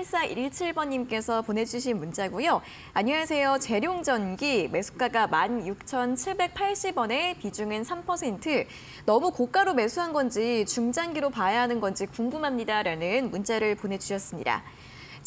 8417번님께서 보내주신 문자고요. 안녕하세요. 재룡전기 매수가가 16,780원에 비중은 3%. 너무 고가로 매수한 건지 중장기로 봐야 하는 건지 궁금합니다라는 문자를 보내주셨습니다.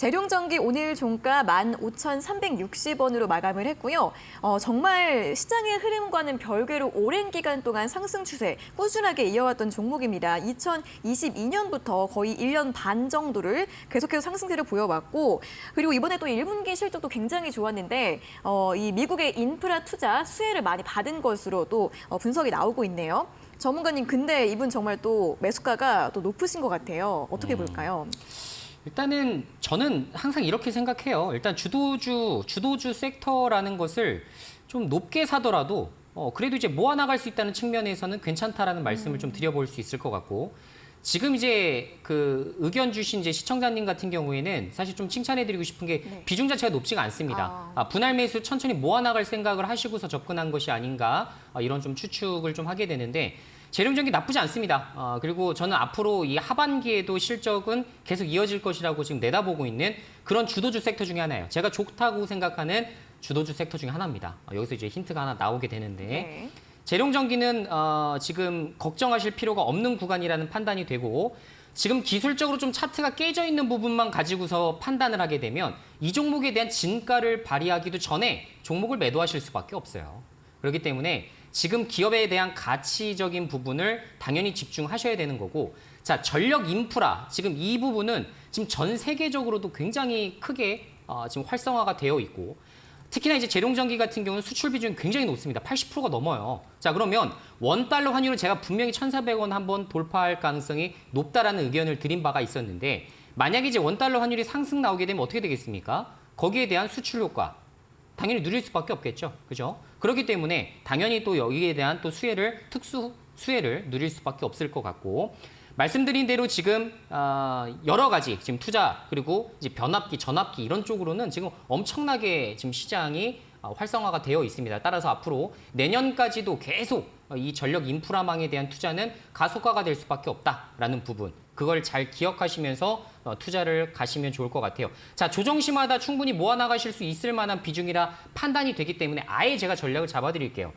재룡전기 오늘 종가 15,360원으로 마감을 했고요. 어, 정말 시장의 흐름과는 별개로 오랜 기간 동안 상승 추세 꾸준하게 이어왔던 종목입니다. 2022년부터 거의 1년 반 정도를 계속해서 상승세를 보여왔고 그리고 이번에 또 1분기 실적도 굉장히 좋았는데 어, 이 미국의 인프라 투자 수혜를 많이 받은 것으로 또 어, 분석이 나오고 있네요. 전문가님, 근데 이분 정말 또 매수가가 또 높으신 것 같아요. 어떻게 볼까요? 일단은 저는 항상 이렇게 생각해요. 일단 주도주, 주도주 섹터라는 것을 좀 높게 사더라도 어, 그래도 이제 모아나갈 수 있다는 측면에서는 괜찮다라는 말씀을 좀 드려볼 수 있을 것 같고 지금 이제 그 의견 주신 이제 시청자님 같은 경우에는 사실 좀 칭찬해드리고 싶은 게 네. 비중 자체가 높지가 않습니다. 아. 아, 분할 매수 천천히 모아나갈 생각을 하시고서 접근한 것이 아닌가 아, 이런 좀 추측을 좀 하게 되는데 재룡전기 나쁘지 않습니다. 아, 그리고 저는 앞으로 이 하반기에도 실적은 계속 이어질 것이라고 지금 내다보고 있는 그런 주도주 섹터 중에 하나예요. 제가 좋다고 생각하는 주도주 섹터 중에 하나입니다. 아, 여기서 이제 힌트가 하나 나오게 되는데 네. 재룡전기는 어, 지금 걱정하실 필요가 없는 구간이라는 판단이 되고 지금 기술적으로 좀 차트가 깨져 있는 부분만 가지고서 판단을 하게 되면 이 종목에 대한 진가를 발휘하기도 전에 종목을 매도하실 수밖에 없어요. 그렇기 때문에 지금 기업에 대한 가치적인 부분을 당연히 집중하셔야 되는 거고 자 전력 인프라 지금 이 부분은 지금 전 세계적으로도 굉장히 크게 어, 지금 활성화가 되어 있고 특히나 이제 재룡전기 같은 경우는 수출 비중이 굉장히 높습니다. 80%가 넘어요. 자, 그러면 원달러 환율은 제가 분명히 1,400원 한번 돌파할 가능성이 높다라는 의견을 드린 바가 있었는데 만약에 이제 원달러 환율이 상승 나오게 되면 어떻게 되겠습니까? 거기에 대한 수출 효과 당연히 누릴 수밖에 없겠죠. 그죠? 그렇기 때문에 당연히 또 여기에 대한 또 수혜를 특수 수혜를 누릴 수밖에 없을 것 같고 말씀드린 대로 지금 어, 여러 가지 지금 투자 그리고 이제 변압기, 전압기 이런 쪽으로는 지금 엄청나게 지금 시장이 어, 활성화가 되어 있습니다. 따라서 앞으로 내년까지도 계속 어, 이 전력 인프라망에 대한 투자는 가속화가 될 수밖에 없다라는 부분. 그걸 잘 기억하시면서 어, 투자를 가시면 좋을 것 같아요. 자, 조정시마다 충분히 모아나가실 수 있을 만한 비중이라 판단이 되기 때문에 아예 제가 전략을 잡아드릴게요.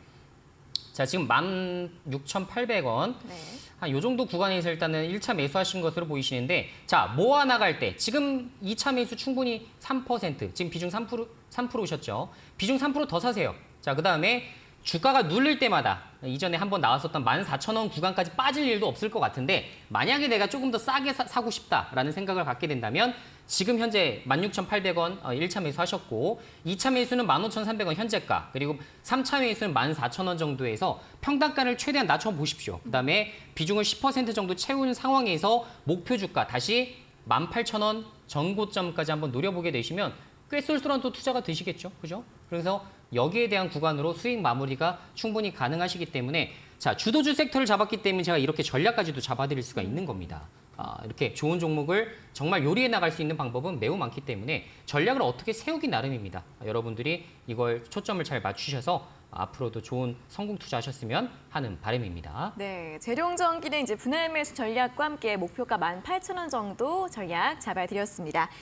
자, 지금 16,800원. 네. 한 요 정도 구간에서 일단은 1차 매수하신 것으로 보이시는데 자 모아 나갈 때 지금 2차 매수 충분히 3% 지금 비중 3% 3%셨죠 비중 3%더 사세요 자 그다음에 주가가 눌릴 때마다 이전에 한번 나왔었던 14,000원 구간까지 빠질 일도 없을 것 같은데 만약에 내가 조금 더 싸게 사, 고 싶다라는 생각을 갖게 된다면 지금 현재 16,800원 1차 매수 하셨고 2차 매수는 15,300원 현재가 그리고 3차 매수는 14,000원 정도에서 평단가를 최대한 낮춰 보십시오. 그다음에 비중을 10% 정도 채운 상황에서 목표 주가 다시 18,000원 전고점까지 한번 노려보게 되시면 꽤 쏠쏠한 또 투자가 되시겠죠. 그죠? 그래서 여기에 대한 구간으로 수익 마무리가 충분히 가능하시기 때문에 자, 주도주 섹터를 잡았기 때문에 제가 이렇게 전략까지도 잡아드릴 수가 있는 겁니다. 아, 이렇게 좋은 종목을 정말 요리해 나갈 수 있는 방법은 매우 많기 때문에 전략을 어떻게 세우기 나름입니다. 아, 여러분들이 이걸 초점을 잘 맞추셔서 앞으로도 좋은 성공 투자하셨으면 하는 바람입니다. 네, 재룡전기는 이제 분할 매수 전략과 함께 목표가 18,000원 정도 전략 잡아드렸습니다.